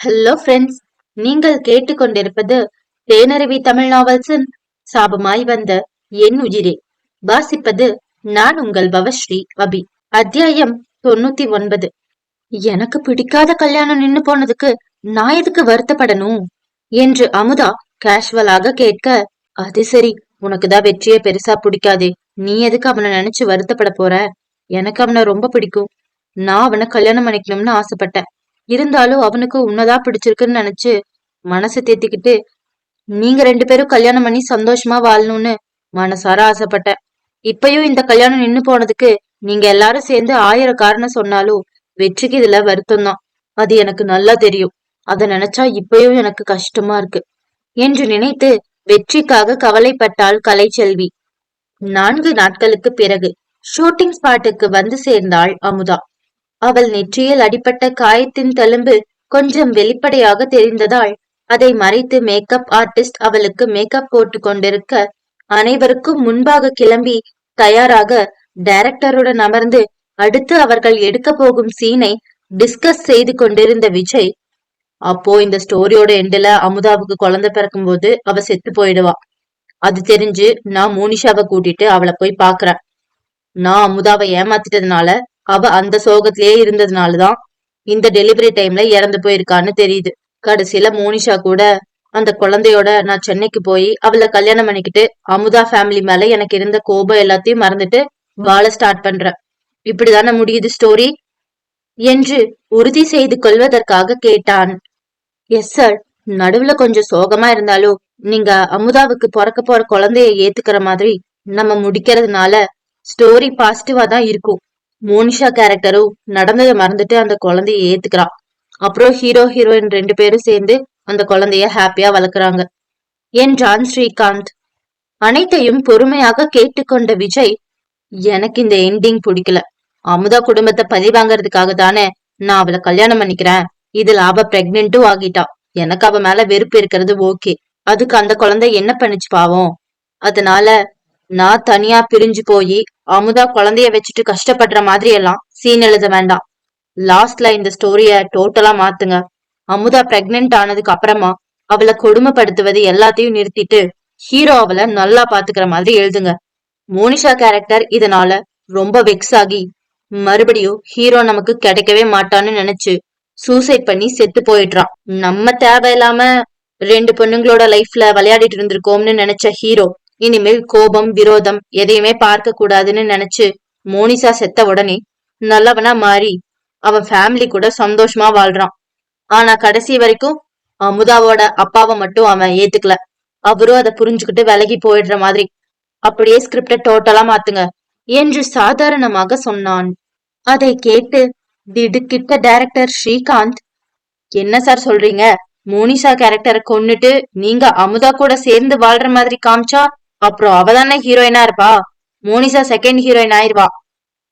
Hello friends நீங்கள் கேட்டுக்கொண்டிருப்பது தேனருவி தமிழ் நாவல்ஸின் சாபமாய் வந்த என் உயிரே. வாசிப்பது நான் உங்கள் பவஸ்ரீ அபி. அத்தியாயம் தொண்ணூத்தி ஒன்பது. எனக்கு பிடிக்காத கல்யாணம் நின்னு போனதுக்கு நான் எதுக்கு வருத்தப்படணும்? என்று அமுதா கேஷுவலாக கேட்க அது சரி. உனக்குதான் வெற்றிய பெருசா பிடிக்காதே. நீ எதுக்கு அவனை நினைச்சு வருத்தப்பட போற? எனக்கு அவனை ரொம்ப பிடிக்கும். நான் அவனை கல்யாணம் பண்ணிக்கணும்னு ஆசைப்பட்டேன். இருந்தாலும் அவனுக்கு உன்னதான் பிடிச்சிருக்குன்னு நினைச்சு மனசை தேத்திக்கிட்டு நீங்க ரெண்டு பேரும் கல்யாணம் பண்ணி சந்தோஷமா வாழணும்னு மனசார ஆசைப்பட்டேன். இப்பயும் இந்த கல்யாணம் நின்னு போனதுக்கு நீங்க எல்லாரும் சேர்ந்து ஆயிரம் காரணம் சொன்னாலும் வெற்றிக்கு இதுல வருத்தம் தான். அது எனக்கு நல்லா தெரியும். அத நினைச்சா இப்பயும் எனக்கு கஷ்டமா இருக்கு. என்று நினைத்து வெற்றிக்காக கவலைப்பட்டாள் கலைச்செல்வி. நான்கு நாட்களுக்கு பிறகு ஷூட்டிங் ஸ்பாட்டுக்கு வந்து சேர்ந்தாள் அமுதா. அவள் நெற்றியில் அடிப்பட்ட காயத்தின் தழும்பு கொஞ்சம் வெளிப்படையாக தெரிந்ததால் அதை மறைத்து மேக்கப் ஆர்டிஸ்ட் அவளுக்கு மேக்கப் போட்டு கொண்டிருக்க அனைவருக்கும் முன்பாக கிளம்பி தயாராக டைரக்டருடன் அமர்ந்து அடுத்து அவர்கள் எடுக்க போகும் சீனை டிஸ்கஸ் செய்து கொண்டிருந்த விஜய் அப்போ இந்த ஸ்டோரியோட எண்டுல அமுதாவுக்கு குழந்தை பிறக்கும் போது அவ செத்து போயிடுவா. அது தெரிஞ்சு நான் மோனிஷாவை கூட்டிட்டு அவளை போய் பாக்குறேன் நான் அமுதாவை ஏமாத்திட்டதுனால அவ அந்த சோகத்திலேயே இருந்ததுனாலதான் இந்த டெலிவரி டைம்ல இறந்து போயிருக்கான்னு தெரியுது. கடைசியில மோனிஷா கூட அந்த குழந்தையோட நான் சென்னைக்கு போய் அவளை கல்யாணம் பண்ணிக்கிட்டு அமுதா ஃபேமிலி மேல எனக்கு இருந்த கோபம் எல்லாத்தையும் மறந்துட்டு வாழ ஸ்டார்ட் பண்றேன். இப்படிதானே முடியுது ஸ்டோரி என்று உறுதி செய்து கொள்வதற்காக கேட்டான். எஸ் சார் நடுவுல கொஞ்சம் சோகமா இருந்தாலும் நீங்க அமுதாவுக்கு பிறக்க போற குழந்தைய ஏத்துக்கிற மாதிரி நம்ம முடிக்கிறதுனால ஸ்டோரி பாசிட்டிவா தான் இருக்கும். மோனிஷா கேரக்டரும் நடந்ததை மறந்துட்டு அந்த குழந்தைய ஏத்துக்கிறான். அப்புறம் ஹீரோ ஹீரோயின் ரெண்டு பேரும் சேர்ந்து அந்த குழந்தைய ஹாப்பியா வளர்க்குறாங்க. என்றான் ஸ்ரீகாந்த். அனைத்தையும் பொறுமையாக கேட்டுக்கொண்ட விஜய் எனக்கு இந்த எண்டிங் பிடிக்கல. அமுதா குடும்பத்தை பழி வாங்கறதுக்காக தானே நான் அவளை கல்யாணம் பண்ணிக்கிறேன். இதுல அவ பிரெக்னென்ட்டும் ஆகிட்டா. எனக்கு அவ மேல வெறுப்பு இருக்கிறது ஓகே அதுக்கு அந்த குழந்தை என்ன பண்ணுச்சு பாவம்? அதனால நான் தனியா பிரிஞ்சு போய் அமுதா குழந்தைய வச்சுட்டு கஷ்டப்படுற மாதிரி எல்லாம் சீன் எழுத வேண்டாம். லாஸ்ட்ல இந்த ஸ்டோரிய டோட்டலா மாத்துங்க. அமுதா பிரெக்னென்ட் ஆனதுக்கு அப்புறமா அவளை கொடுமைப்படுத்துவது எல்லாத்தையும் நிறுத்திட்டு ஹீரோ அவளை நல்லா பாத்துக்கிற மாதிரி எழுதுங்க. மோனிஷா கேரக்டர் இதனால ரொம்ப வெக்ஸ் ஆகி மறுபடியும் ஹீரோ நமக்கு கிடைக்கவே மாட்டான்னு நினைச்சு சூசைட் பண்ணி செத்து போயிடுறான். நம்ம தேவையில்லாம ரெண்டு பொண்ணுங்களோட லைஃப்ல விளையாடிட்டு இருந்திருக்கோம்னு நினைச்ச ஹீரோ இனிமேல் கோபம் விரோதம் எதையுமே பார்க்க கூடாதுன்னு நினைச்சு மோனிசா செத்த உடனே நல்லவனா மாறி அவன் ஃபேமிலி கூட சந்தோஷமா வாழ்றான். ஆனா கடைசி வரைக்கும் அமுதாவோட அப்பாவை மட்டும் அவன் ஏத்துக்கல. அவரும் அதை புரிஞ்சுக்கிட்டு விலகி போயிடுற மாதிரி. அப்படியே ஸ்கிரிப்ட டோட்டலா மாத்துங்க என்று சாதாரணமாக சொன்னான். அதை கேட்டு திடுக்கிட்ட டைரக்டர் ஸ்ரீகாந்த் என்ன சார் சொல்றீங்க? மோனிஷா கேரக்டரை கொன்னுட்டு நீங்க அமுதா கூட சேர்ந்து வாழ்ற மாதிரி காமிச்சா அப்புறம் அவதானே ஹீரோயினா இருப்பா? மோனிசா செகண்ட் ஹீரோயின் ஆயிருவா.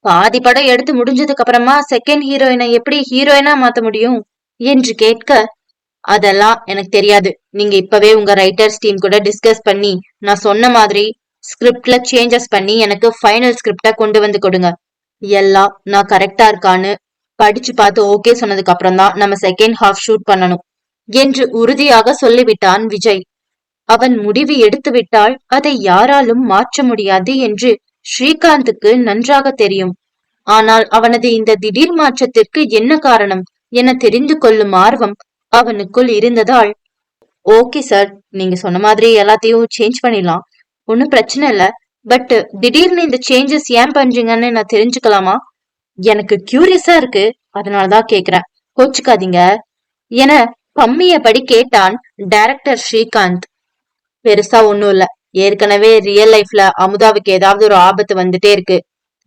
பாதி படம் எடுத்து முடிஞ்சதுக்கு அப்புறமா செகண்ட் ஹீரோயினை எப்படி ஹீரோயினா மாத்த முடியும் என்று கேட்க அதெல்லாம் எனக்கு தெரியாது. நீங்க இப்பவே உங்க ரைட்டர்ஸ் டீம் கூட டிஸ்கஸ் பண்ணி நான் சொன்ன மாதிரி ஸ்கிரிப்ட்ல சேஞ்சஸ் பண்ணி எனக்கு ஃபைனல் ஸ்கிரிப்டா கொண்டு வந்து கொடுங்க. எல்லாம் நான் கரெக்டா இருக்கான்னு படிச்சு பார்த்து ஓகே சொன்னதுக்கு அப்புறம் தான் நம்ம செகண்ட் ஹாஃப் ஷூட் பண்ணணும் என்று உறுதியாக சொல்லிவிட்டான் விஜய். அவன் முடிவு எடுத்துவிட்டால் அதை யாராலும் மாற்ற முடியாது என்று ஸ்ரீகாந்துக்கு நன்றாக தெரியும். ஆனால் அவனது இந்த திடீர் மாற்றத்திற்கு என்ன காரணம் என தெரிந்து கொள்ளும் ஆர்வம் அவனுக்குள் இருந்ததால் ஓகே சார் நீங்க சொன்ன மாதிரி எல்லாத்தையும் சேஞ்ச் பண்ணிடலாம். ஒன்னும் பிரச்சனை இல்ல. பட் திடீர்னு இந்த சேஞ்சஸ் ஏன் பண்றீங்கன்னு நான் தெரிஞ்சுக்கலாமா? எனக்கு கியூரியஸா இருக்கு. அதனாலதான் கேக்குறேன். கோச்சுக்காதீங்க. என பம்மியபடி கேட்டான் டைரக்டர் ஸ்ரீகாந்த். பெருசா ஒண்ணும் இல்ல. ஏற்கனவே ரியல் லைஃப்ல அமுதாவுக்கு ஏதாவது ஒரு ஆபத்து வந்துட்டே இருக்கு.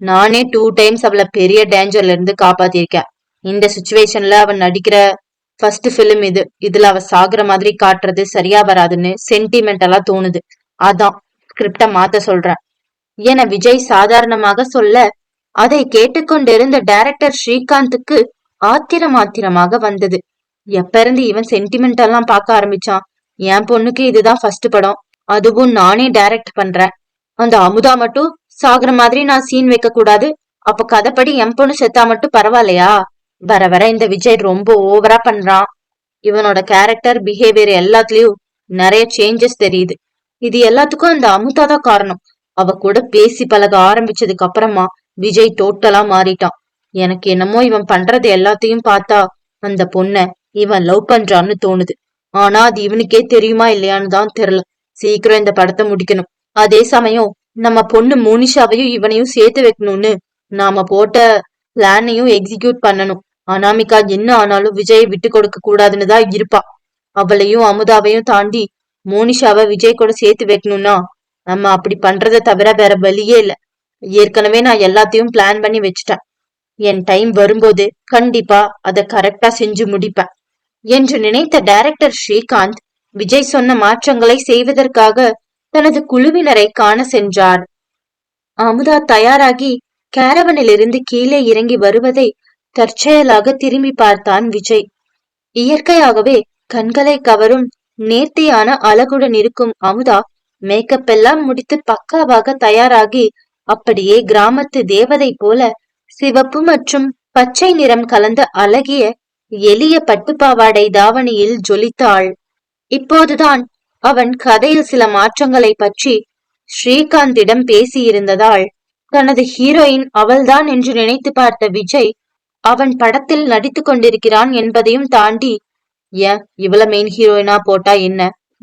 நானே டூ டைம்ஸ் அவளை பெரிய டேஞ்சர்ல இருந்து காப்பாத்திருக்கேன். இந்த சுச்சுவேஷன்ல அவன் நடிக்கிற ஃபர்ஸ்ட் பிலிம் இது. இதுல அவ சாகுற மாதிரி காட்டுறது சரியா வராதுன்னு சென்டிமெண்டலா தோணுது. அதான் ஸ்கிரிப்ட மாத்த சொல்றேன். என விஜய் சாதாரணமாக சொல்ல அதை கேட்டுக்கொண்டிருந்த டைரக்டர் ஸ்ரீகாந்துக்கு ஆத்திரம் ஆத்திரமாக வந்தது. எப்ப இருந்து இவன் சென்டிமெண்டெல்லாம் பார்க்க ஆரம்பிச்சான்? என் பொண்ணுக்கு இதுதான் ஃபர்ஸ்ட் படம். அதுவும் நானே டைரக்ட் பண்றேன். அந்த அமுதா மட்டும் சாகுற மாதிரி நான் சீன் வைக்க கூடாது. அப்ப கதைப்படி என் பொண்ணு செத்தா மட்டும் பரவாயில்லையா? வர வர இந்த விஜய் ரொம்ப ஓவரா பண்றான். இவனோட கேரக்டர் பிஹேவியர் எல்லாத்துலயும் நிறைய சேஞ்சஸ் தெரியுது. இது எல்லாத்துக்கும் அந்த அமுதா தான் காரணம். அவ கூட பேசி பழக ஆரம்பிச்சதுக்கு அப்புறமா விஜய் டோட்டலா மாறிட்டான். எனக்கு என்னமோ இவன் பண்றது எல்லாத்தையும் பார்த்தா அந்த பொண்ண இவன் லவ் பண்றான்னு தோணுது. ஆனா அது இவனுக்கே தெரியுமா இல்லையான்னு தான் தெரியல. சீக்கிரம் இந்த படத்தை முடிக்கணும். அதே சமயம் நம்ம பொண்ணு மோனிஷாவையும் இவனையும் சேர்த்து வைக்கணும்னு நாம போட்ட பிளானையும் எக்ஸிக்யூட் பண்ணணும். அனாமிகா என்ன ஆனாலும் விஜயை விட்டு கொடுக்க கூடாதுன்னு தான் இருப்பா. அவளையும் அமுதாவையும் தாண்டி மோனிஷாவை விஜய் கூட சேர்த்து வைக்கணும்னா நம்ம அப்படி பண்றதை தவிர வேற வழியே இல்ல. ஏற்கனவே நான் எல்லாத்தையும் பிளான் பண்ணி வச்சுட்டேன். என் டைம் வரும்போது கண்டிப்பா அதை கரெக்டா செஞ்சு முடிப்பேன். என்று நினைத்த டைரக்டர் ஸ்ரீகாந்த் விஜய் சொன்ன மாற்றங்களை செய்வதற்காக தனது குழுவினரை காண சென்றார். அமுதா தயாராகி கேரவனிலிருந்து கீழே இறங்கி வருவதை தற்செயலாக திரும்பி பார்த்தான் விஜய். இயற்கையாகவே கண்களை கவரும் நேர்த்தியான அழகுடன் இருக்கும் அமுதா மேக்கப் எல்லாம் முடித்து பக்காவாக தயாராகி அப்படியே கிராமத்து தேவதை போல சிவப்பு மற்றும் பச்சை நிறம் கலந்த அழகிய எளிய பட்டுப்பாவாடை தாவணியில் ஜொலித்தாள். இப்போதுதான் அவன் கதையில் சில மாற்றங்களை பற்றி ஸ்ரீகாந்திடம் பேசியிருந்ததால் தனது ஹீரோயின் அவள்தான் என்று நினைத்து பார்த்த விஜய் அவன் படத்தில் நடித்து கொண்டிருக்கிறான் என்பதையும் தாண்டி ஏன் இவள மெயின் ஹீரோயினா போட்டா என்ன?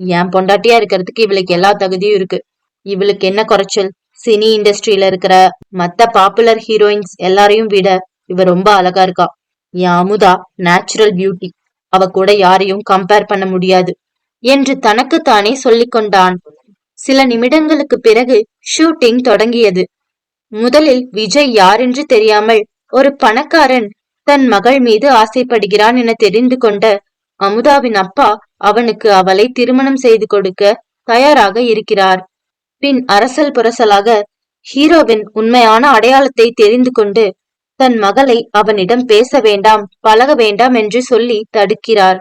என் பொண்டாட்டியா இருக்கிறதுக்கு இவளுக்கு எல்லா தகுதியும் இருக்கு. இவளுக்கு என்ன குறைச்சல்? சினி இண்டஸ்ட்ரியில இருக்கிற மத்த பாப்புலர் ஹீரோயின்ஸ் எல்லாரையும் விட இவ ரொம்ப அழகா இருக்கா. என் அமுதா நேச்சுரல் பியூட்டி அவ கூட யாரையும் கம்பேர் பண்ண முடியாது என்று தனக்குத்தானே சொல்லிக் கொண்டான். சில நிமிடங்களுக்கு பிறகு ஷூட்டிங் தொடங்கியது. முதலில் விஜய் யாரென்று தெரியாமல் ஒரு பணக்காரன் தன் மகள் மீது ஆசைப்படுகிறான் என தெரிந்து கொண்ட அமுதாவின் அப்பா அவனுக்கு அவளை திருமணம் செய்து கொடுக்க தயாராக இருக்கிறார். பின் அரசல் புரசலாக ஹீரோவின் உண்மையான அடையாளத்தை தெரிந்து கொண்டு தன் மகளை அவனிடம் பேச வேண்டாம் பழக வேண்டாம் என்று சொல்லி தடுக்கிறார்.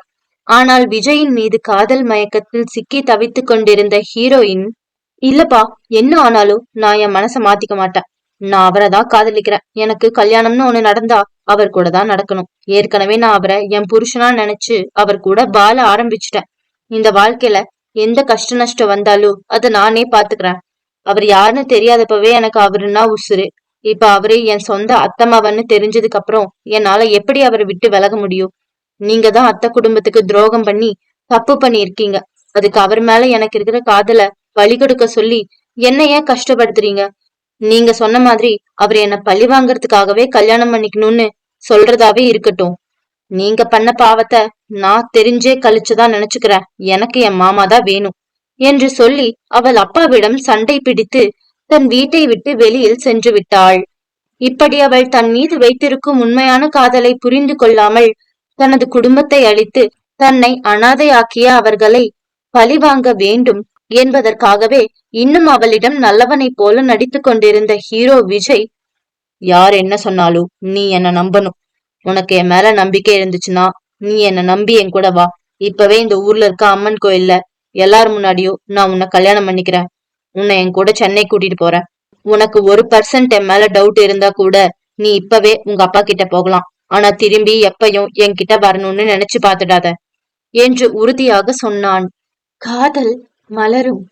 ஆனால் விஜயின் மீது காதல் மயக்கத்தில் சிக்கி தவித்துக் கொண்டிருந்த ஹீரோயின் இல்லப்பா என்ன ஆனாலும் நான் என் மனசை மாத்திக்க மாட்டேன். நான் அவரை தான் காதலிக்கிறேன். எனக்கு கல்யாணம்னு ஒண்ணு நடந்தா அவர் கூட தான் நடக்கணும். ஏற்கனவே நான் அவரை என் புருஷனா நினைச்சு அவர் கூட வாழ ஆரம்பிச்சிட்டேன். இந்த வாழ்க்கையில எந்த கஷ்ட நஷ்டம் வந்தாலும் அதை நானே பாத்துக்கிறேன். அவர் யாருன்னு தெரியாதப்பவே எனக்கு அவருன்னா உசுரு இப்ப அவரு என் சொந்த அத்தம்மாவன்னு தெரிஞ்சதுக்கு அப்புறம் என்னால எப்படி அவரை விட்டு விலக முடியும்? நீங்க தான் அத்தை குடும்பத்துக்கு துரோகம் பண்ணி தப்பு பண்ணியிருக்கீங்க. அதுக்கு அவர் மேல எனக்கு இருக்கிற காதல பழி கொடுக்க சொல்லி என்ன ஏன் கஷ்டப்படுத்துறீங்க? நீங்க சொன்ன மாதிரி அவர் என்ன பழி வாங்கறதுக்காகவே கல்யாணம் பண்ணிக்கணும்னு சொல்றதாவே இருக்கட்டும். நீங்க பண்ண பாவத்தை நான் தெரிஞ்சே கழிச்சுதான் நினைச்சுக்கிறேன். எனக்கு என் மாமா தான் வேணும். என்று சொல்லி அவள் அப்பாவிடம் சண்டை பிடித்து தன் வீட்டை விட்டு வெளியில் சென்று விட்டாள். இப்படி அவள் தன் மீது வைத்திருக்கும் உண்மையான காதலை புரிந்து கொள்ளாமல் தனது குடும்பத்தை அழித்து தன்னை அனாதையாக்கிய அவர்களை பழிவாங்க வேண்டும் என்பதற்காகவே இன்னும் அவளிடம் நல்லவனைப் போல நடித்துக் கொண்டிருந்த ஹீரோ விஜய் யார் என்ன சொன்னாலும் நீ என்ன நம்பணும். உனக்கு என் மேல நம்பிக்கை இருந்துச்சுன்னா நீ என்ன நம்பி என் கூட வா. இப்பவே இந்த ஊர்ல இருக்க அம்மன் கோயில்ல எல்லார் முன்னாடியும் நான் உன்னை கல்யாணம் பண்ணிக்கிறேன். உன்னை என் கூட சென்னை கூட்டிட்டு போறேன். உனக்கு ஒரு பர்சன்ட் என் மேல டவுட் இருந்தா கூட நீ இப்பவே உங்க அப்பா கிட்ட போகலாம். ஆனா திரும்பி எப்பையும் என்கிட்ட வரணும்னு நினைச்சு பாத்துடாத என்று உறுதியாக சொன்னான். காதல் மலரும்.